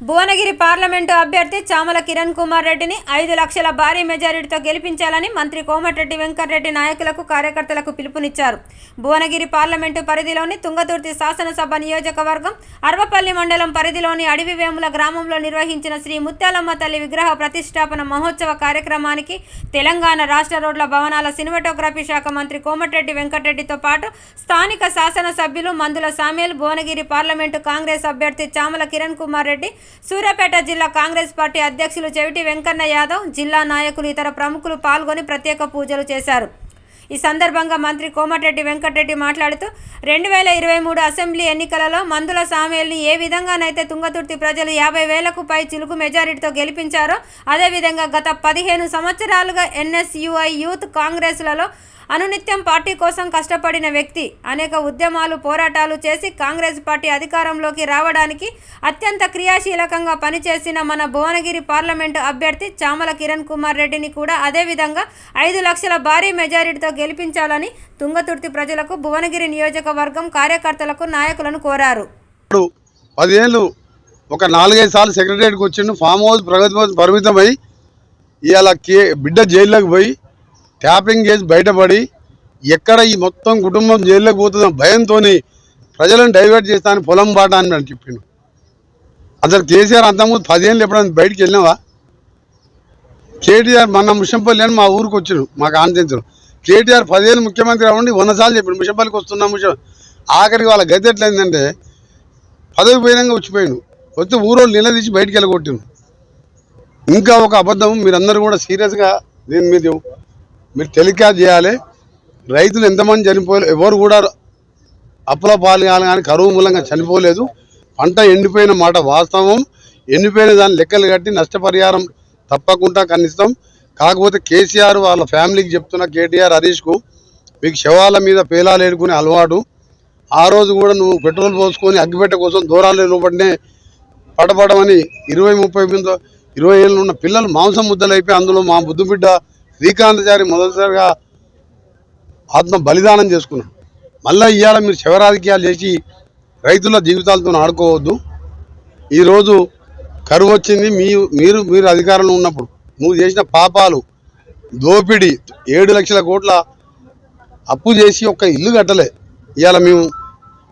Bhuvanagiri parliament అభ్యర్థి చామల కిరణ్ కుమార్ రెడ్డిని ఐదు లక్షల భారీ మెజారిటీతో గెలిపించాలని మంత్రి కోమటిరెడ్డి వెంకటరెడ్డి నాయకులకు కార్యకర్తలకు పిలుపునిచ్చారు. భువనగిరి పార్లమెంటు పరిధిలోని తుంగతుర్తి శాసనసభ నియోజకవర్గం అర్వపల్లి మండలం పరిధిలోని అడవివేముల గ్రామంలో నిర్వహించిన శ్రీ ముత్యాలమ్మ తల్లి విగ్రహ ప్రతిష్టాపన మహోత్సవ కార్యక్రమానికి తెలంగాణ రాష్ట్ర రోడ్ల భవనాల సినిమాటోగ్రఫీ శాఖ మంత్రి కోమటిరెడ్డి వెంకటరెడ్డితో పాటు స్థానిక శాసనసభ్యులు మందుల సామేల్ భువనగిరి పార్లమెంటు కాంగ్రెస్ అభ్యర్థి చామల కిరణ్ కుమార్ రెడ్డి సూర్యాపేట జిల్లా కాంగ్రెస్ పార్టీ అధ్యక్షులు చెవిటి వెంకన్న యాదవ్ జిల్లా నాయకులు ఇతర ప్రముఖులు పాల్గొని ప్రత్యేక పూజలు చేశారు. ఈ సందర్భంగా మంత్రి కోమటిరెడ్డి వెంకటరెడ్డి మాట్లాడుతూ రెండు వేల ఇరవై మూడు అసెంబ్లీ ఎన్నికలలో మందుల సామేల్ని ఏ విధంగానైతే తుంగతుర్తి ప్రజలు యాభై వేలకు పై చిలుకు మెజారిటీతో గెలిపించారో అదేవిధంగా గత పదిహేను సంవత్సరాలుగా ఎన్ఎస్యుఐ యూత్ కాంగ్రెస్లలో అనునిత్యం పార్టీ కోసం కష్టపడిన వ్యక్తి అనేక ఉద్యమాలు పోరాటాలు చేసి కాంగ్రెస్ పార్టీ అధికారంలోకి రావడానికి అత్యంత క్రియాశీలకంగా పనిచేసిన మన భువనగిరి పార్లమెంటు అభ్యర్థి చామల కిరణ్ కుమార్ రెడ్డిని కూడా అదేవిధంగా ఐదు లక్షల భారీ మెజారిటీతో గెలిపించాలని తుంగతుర్తి ప్రజలకు భువనగిరి నియోజకవర్గం కార్యకర్తలకు నాయకులను కోరారు. ఇప్పుడు ఒక నాలుగైదు సార్లు సెక్రటరీకి వచ్చిండు ఫామ్ హౌస్ ప్రగతి పరిమితమై ఇవాళ కే బిడ్డ జైల్లోకి పోయి ట్యాపింగ్ చేసి బయటపడి ఎక్కడ ఈ మొత్తం కుటుంబం జైల్లోకి పోతుందో భయంతో ప్రజలను డైవర్ట్ చేస్తాను పొలం బాట అని అని చెప్పిండు. అసలు కేసీఆర్ అంతకుముందు పదిహేనులు ఎప్పుడైనా బయటికి వెళ్ళినావా? కేటీఆర్ మన ముషంపల్లి అని మా ఊరికి వచ్చిండు మాకు ఆనందించడం. కేటీఆర్ పదిహేను ముఖ్యమంత్రి అవ్వండి వంద సార్లు చెప్పిండు ముషంపల్లికి వస్తున్నాం ముషం ఆఖరికి వాళ్ళ గతి ఎట్లయిందంటే పదవి పోయినాక వచ్చిపోయాడు. వచ్చి ఊరోళ్ళు నిలదీసి బయటికి వెళ్ళగొట్టిండు. ఇంకా ఒక అబద్ధం మీరందరూ కూడా సీరియస్గా దీని మీద మీరు టెలికాస్ట్ చేయాలి. రైతులు ఎంతమంది చనిపోయారు ఎవరు కూడా అప్పుల పాలు కాదు కానీ కరువు మూలంగా చనిపోలేదు. పంట ఎండిపోయిన మాట వాస్తవం. ఎండిపోయిన దాని లెక్కలు కట్టి నష్టపరిహారం తప్పకుండా కనిస్తాం కాకపోతే కేసీఆర్ వాళ్ళ ఫ్యామిలీకి చెప్తున్న కేటీఆర్ హరీష్కు మీకు శవాల మీద పేలాలు ఏడుకునే అలవాటు. ఆ రోజు కూడా నువ్వు పెట్రోల్ పోసుకొని అగ్గిపెట్ట కోసం దూరాలు లోపలనే పడపడమని ఇరవై ముప్పై మంది ఇరవై ఏళ్ళు ఉన్న పిల్లలు మాంసం ముద్దలైపోయి అందులో మా బుద్ధు బిడ్డ శ్రీకాంతచారి మొదటిసారిగా ఆత్మ బలిదానం చేసుకున్నాడు మళ్ళీ ఇవాళ మీరు శవరాజకీయాలు చేసి రైతుల జీవితాలతో ఆడుకోవద్దు. ఈరోజు కరువు వచ్చింది మీ మీరు మీరు అధికారంలో ఉన్నప్పుడు నువ్వు చేసిన పాపాలు దోపిడీ ఏడు లక్షల కోట్ల అప్పు చేసి ఒక్క ఇల్లు కట్టలే. ఇవాళ మేము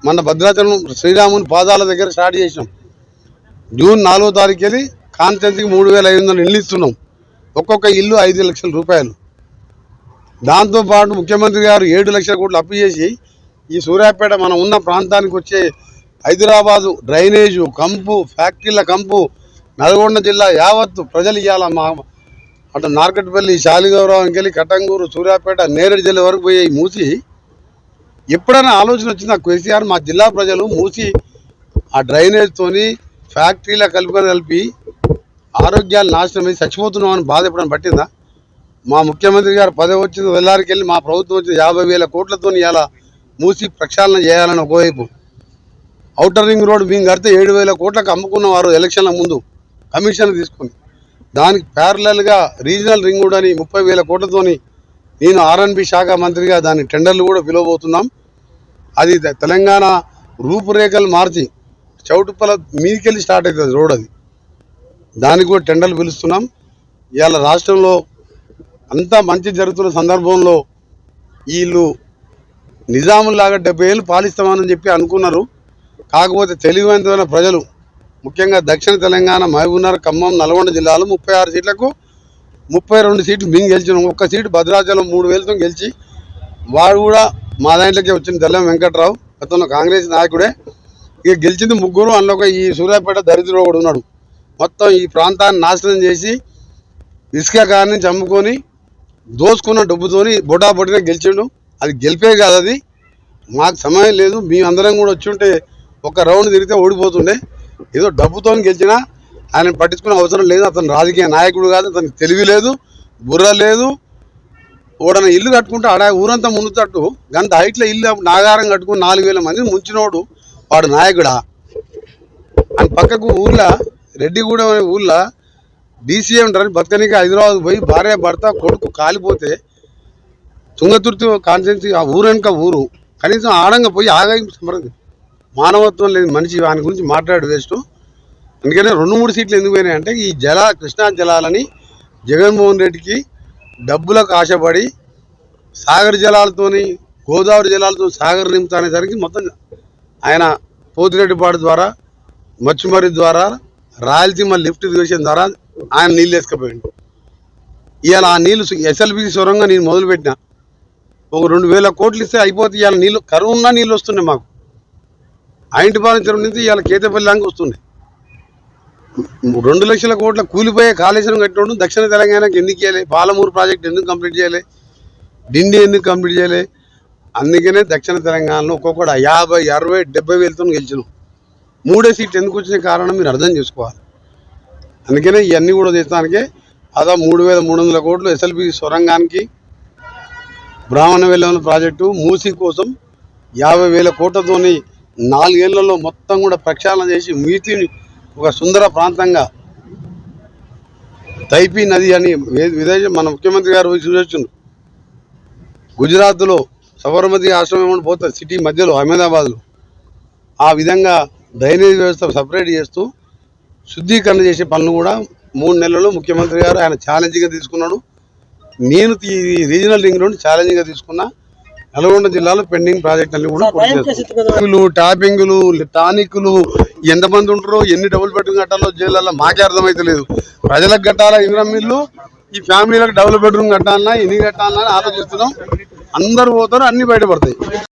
మన భద్రాచలం శ్రీరాముని పాదాల దగ్గర స్టార్ట్ చేసినాం. జూన్ నాలుగో తారీఖు వెళ్ళి కాన్స్టెన్సీకి మూడు వేల ఐదు వందలు ఇల్లు ఇస్తున్నాం. ఒక్కొక్క ఇల్లు ఐదు లక్షల రూపాయలు. దాంతోపాటు ముఖ్యమంత్రి గారు ఏడు లక్షల కోట్లు అప్పు చేసి ఈ సూర్యాపేట మనం ఉన్న ప్రాంతానికి వచ్చే హైదరాబాదు డ్రైనేజు కంపు ఫ్యాక్టరీల కంపు నల్గొండ జిల్లా యావత్తు ప్రజలు ఇవ్వాల మా అటు నార్కట్పల్లి శాలిగౌరవంకి వెళ్ళి కట్టంగూరు సూర్యాపేట నేరేడు జిల్లా వరకు పోయి మూసి ఎప్పుడైనా ఆలోచన వచ్చింది? ఆ కేసీఆర్ మా జిల్లా ప్రజలు మూసి ఆ డ్రైనేజ్తోని ఫ్యాక్టరీల కలుపుకొని కలిపి ఆరోగ్యాలు నాశనం అయ్యి చచ్చిపోతున్నాం అని బాధ ఎప్పుడైనా పట్టిందా? మా ముఖ్యమంత్రి గారు పదవి వచ్చింది వెళ్ళారికి వెళ్ళి మా ప్రభుత్వం వచ్చిన యాభై వేల కోట్లతో ఇలా మూసి ప్రక్షాళన చేయాలని ఒకవైపు. ఔటర్ రింగ్ రోడ్ మేము కడితే ఏడు వేల కోట్లకు అమ్ముకున్న వారు ఎలక్షన్ల ముందు కమిషన్ తీసుకుని. దానికి ప్యారలల్గా రీజనల్ రింగ్ రోడ్ అని ముప్పై వేల కోట్లతోని నేను ఆర్ఎన్బి శాఖ మంత్రిగా దాని టెండర్లు కూడా పిలవబోతున్నాం. అది తెలంగాణ రూపురేఖలు మార్చి చౌటుప్పల మీదికెళ్ళి స్టార్ట్ అవుతుంది రోడ్ అది. దానికి కూడా టెండర్లు పిలుస్తున్నాం. ఇవాళ రాష్ట్రంలో అంతా మంచి జరుగుతున్న సందర్భంలో వీళ్ళు నిజాములాగా డెబ్బై ఏళ్ళు పాలిస్తామని చెప్పి అనుకున్నారు. కాకపోతే తెలివైన ప్రజలు ముఖ్యంగా దక్షిణ తెలంగాణ మహబూబ్నగర్ ఖమ్మం నల్గొండ జిల్లాలో ముప్పై ఆరు సీట్లకు ముప్పై రెండు సీట్లు మేము గెలిచినాం. ఒక్క సీటు భద్రాచలం మూడు వేలతో గెలిచి వాడు కూడా మా దాంట్లోకి వచ్చిన తెల్లం వెంకట్రావు. అతను కాంగ్రెస్ నాయకుడే. ఇక గెలిచింది ముగ్గురు. అందులో ఒక ఈ సూర్యాపేట దరిద్రుడు కూడా ఉన్నాడు. మొత్తం ఈ ప్రాంతాన్ని నాశనం చేసి ఇసుక కారణం చంపుకొని దోసుకున్న డబ్బుతోని బొడా బొడిన గెలిచిండు. అది గెలిపే కాదు అది. మాకు సమయం లేదు. మేమందరం కూడా వచ్చి ఉంటే ఒక రౌండ్ తిరిగితే ఓడిపోతుండే. ఏదో డబ్బుతో గెలిచినా ఆయన పట్టించుకునే అవసరం లేదు. అతను రాజకీయ నాయకుడు కాదు అతనికి తెలివి లేదు బుర్ర లేదు. ఓడన ఇల్లు కట్టుకుంటే ఆడ ఊరంతా మునుతట్టు గంత హైట్లో ఇల్లు నాగారం కట్టుకుని నాలుగు వేల మంది ముంచినోడు వాడు నాయకుడా? అని పక్కకు ఊర్లో రెడ్డిగూడెం అనే ఊర్లో డీసీఏ ఉంటారని బతకనికి హైదరాబాద్ పోయి భార్య భర్త కొడుకు కాలిపోతే తుంగతుర్తి కాన్స్టెన్సీ ఆ ఊరు వెనుక ఊరు. కనీసం ఆడంగా పోయి ఆగా మానవత్వం లేని మనిషి వాని గురించి మాట్లాడు వేస్ట్. అందుకనే రెండు మూడు సీట్లు ఎందుకు పోయినాయి అంటే ఈ జల కృష్ణా జలాలని జగన్మోహన్ రెడ్డికి డబ్బులకు ఆశపడి సాగర్ జలాలతోని గోదావరి జలాలతో సాగర్ నింపుతానేసరికి మొత్తం ఆయన పోతిరెడ్డిపాడు ద్వారా మచ్చుమరి ద్వారా రాయలసీమ లిఫ్ట్ ఇరిగేషన్ ద్వారా ఆయన నీళ్ళు వేసుకుపోయిండు. ఇవాళ ఆ నీళ్ళు ఎస్ఎల్బిసి సొరంగా నేను మొదలుపెట్టిన. ఒక రెండు వేల కోట్లు ఇస్తే అయిపోతే ఇవాళ నీళ్ళు కరువు ఉన్నా నీళ్ళు వస్తున్నాయి మాకు. ఆయింటిపాలెం చెరువు నుంచి ఇవాళ కేతపల్లి దాకా వస్తుంది. రెండు లక్షల కోట్ల కూలిపోయే కాళేశ్వరం కట్టినోడు దక్షిణ తెలంగాణకి ఎందుకు ఇవ్వాలి పాలమూరు ప్రాజెక్ట్ ఎందుకు కంప్లీట్ చేయాలి? డిండి ఎందుకు కంప్లీట్ చేయాలి? అందుకనే దక్షిణ తెలంగాణలో ఒక్కొక్కటి యాభై అరవై డెబ్బై వేలతో గెలిచినాం. మూడే సీట్లు ఎందుకు వచ్చిన కారణం మీరు అర్థం చేసుకోవాలి. అందుకనే ఇవన్నీ కూడా తీస్తానికే అదా మూడు వేల మూడు వందల కోట్లు ఎస్ఎల్పి సొరంగానికి బ్రాహ్మణ వెల్లవల ప్రాజెక్టు మూసీ కోసం యాభై వేల కోట్లతోని నాలుగేళ్ళలో మొత్తం కూడా ప్రక్షాళన చేసి మీతిని ఒక సుందర ప్రాంతంగా తైపీ నది అని విదేశం మన ముఖ్యమంత్రి గారు సూచించారు గుజరాత్లో సబర్మతి ఆశ్రమం పోతే సిటీ మధ్యలో అహ్మదాబాద్లో. ఆ విధంగా డ్రైనేజ్ వ్యవస్థ సపరేట్ చేస్తూ శుద్ధీకరణ చేసే పనులు కూడా మూడు నెలల్లో ముఖ్యమంత్రి గారు ఆయన ఛాలెంజ్గా తీసుకున్నాడు. నేను ఈ రీజనల్ రింగ్ రోడ్ ఛాలెంజ్గా తీసుకున్నా. నల్గొండ జిల్లాలో పెండింగ్ ప్రాజెక్టులన్నీ కూడా పూర్తి టాపింగులు, టానిక్లు ఎంతమంది ఉంటారో ఎన్ని డబుల్ బెడ్రూమ్ కట్టాలో జైల్లో మాకే అర్థమైతే లేదు ప్రజలకు కట్టాలా ఇందిరా మిల్లు ఈ ఫ్యామిలీలకు డబుల్ బెడ్రూమ్ కట్టాలన్నా ఎన్ని కట్టాలన్నా అని ఆలోచిస్తున్నాం. అందరు పోతారు అన్ని బయటపడతాయి.